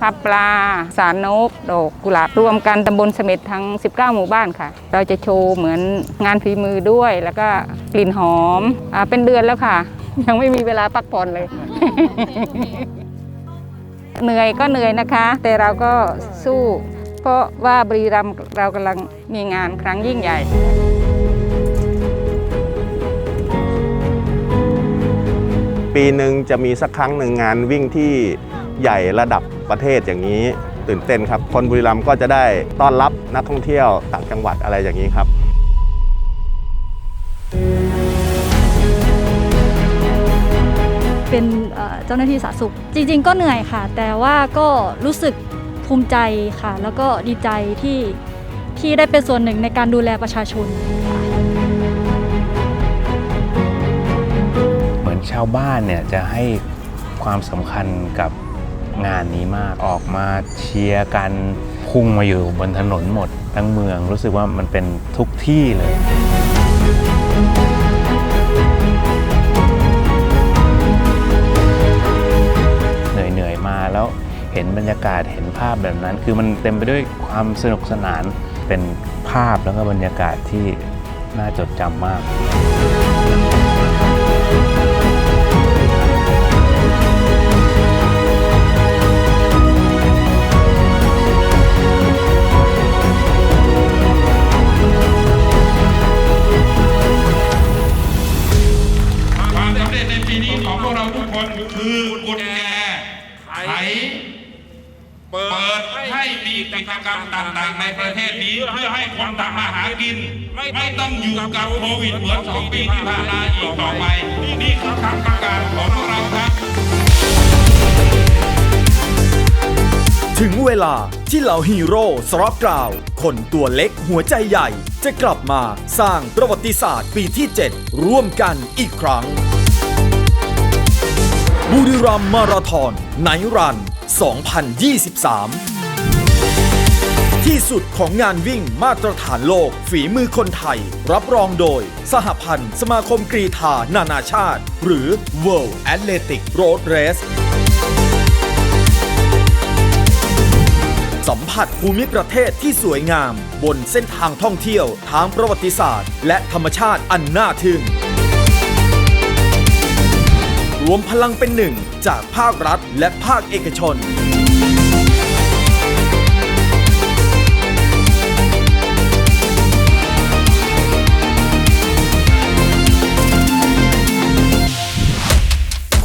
พับปลา สารนก ดอกกุหลาบรวมกันตำบลเสม็ดทั้ง 19 หมู่บ้านค่ะ เราจะโชว์เหมือนงานฝีมือด้วย แล้วก็กลิ่นหอมอาเป็นเดือนแล้วค่ะ ยังไม่มีเวลาพักผ่อนเลย เหนื่อยก็เหนื่อยนะคะ แต่เราก็สู้ เพราะว่าบรีรัมเรากำลังมีงานครั้งยิ่งใหญ่ปีหนึ่งจะมีสักครั้งหนึ่งงานวิ่งที่ ใหญ่ระดับประเทศอย่างนี้ ตื่นเต้นครับ คนบุรีรัมย์ก็จะได้ต้อนรับนักท่องเที่ยวต่างจังหวัดอะไรอย่างนี้ครับเป็นเอ่อเจ้าหน้าที่สาธารณสุข จริง ๆ ก็เหนื่อยค่ะ แต่ว่าก็รู้สึกภูมิใจค่ะ แล้วก็ดีใจที่ที่ได้เป็นส่วนหนึ่งในการดูแลประชาชนค่ะเหมือนชาวบ้านเนี่ยจะให้ความสำคัญกับ งานนี้มากออกมาเชียร์กันพุ่งมาอยู่บนถนนหมด ทั้งเมืองรู้สึกว่ามันเป็นทุกที่เลยเหนื่อยๆมาแล้วเห็นบรรยากาศเห็นภาพแบบนั้น คือมันเต็มไปด้วยความสนุกสนานเป็นภาพแล้วก็บรรยากาศที่น่าจดจำมาก คือกุญแจไขเปิดให้มีกิจกรรมต่างๆในประเทศนี้ เพื่อให้คนทำมาหากิน ไม่ต้องอยู่กับโควิดเหมือนสองปีที่ผ่านมาอีกต่อไป นี่คือคำประกาศของพวกเราครับ ถึงเวลาที่เหล่าฮีโร่สรับกล่าว คนตัวเล็กหัวใจใหญ่ จะกลับมาสร้างประวัติศาสตร์ปีที่ 7 ร่วมกันอีกครั้ง บุรีรัมมาราธอนไนรัน 2023 ที่สุดของงานวิ่งมาตรฐานโลก ฝีมือคนไทย รับรองโดย สหพันธ์ สมาคมกรีฑานานาชาติ หรือ World Athletic Road Race สัมผัสภูมิประเทศที่สวยงาม บนเส้นทางท่องเที่ยวทางประวัติศาสตร์ และธรรมชาติอันน่าทึ่ง วมพลังเป็นหนึ่ง จากภาครัฐและภาคเอกชน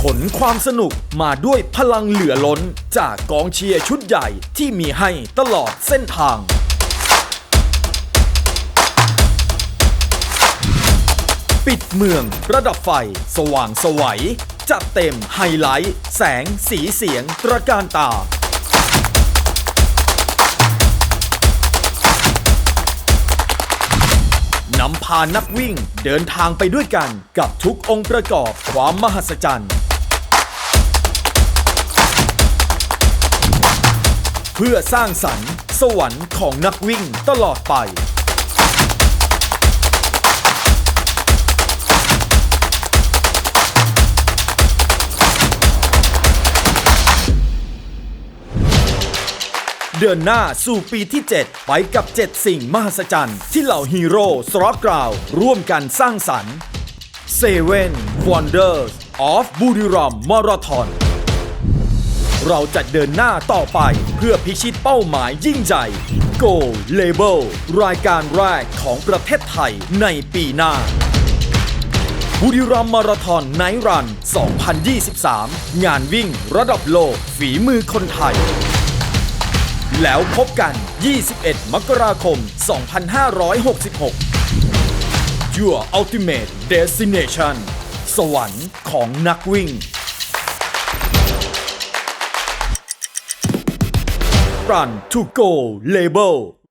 ขนความสนุกมาด้วยพลังเหลือล้น จากกองเชียร์ชุดใหญ่ที่มีให้ตลอดเส้นทางปิดเมือง ระดับไฟ สว่างสวัย จัดเต็มไฮไลท์ แสงสีเสียง ตระการตา นำพานักวิ่งเดินทางไปด้วยกันกับทุกองค์ประกอบความมหัศจรรย์ เพื่อสร้างสรรค์ สวรรค์ของนักวิ่งตลอดไป เดินหน้าสู่ปีที่ 7 ไปกับ 7 สิ่งมหัศจรรย์ ที่เหล่าฮีโร่สรอกกราวร่วมกันสร้างสรรค์ Seven Wonders of บุรีรัมย์มาราธอนเราจะเดินหน้าต่อไปเพื่อพิชิตเป้าหมายยิ่งใหญ่ Go Label รายการแรกของประเทศไทยในปีหน้าบุรีรัมมาราธอนไนรัน 2023 งานวิ่งระดับโลกฝีมือคนไทย แล้วพบกัน 21 มกราคม 2566 Your Ultimate Destination สวรรค์ของนักวิ่ง Run to Go Label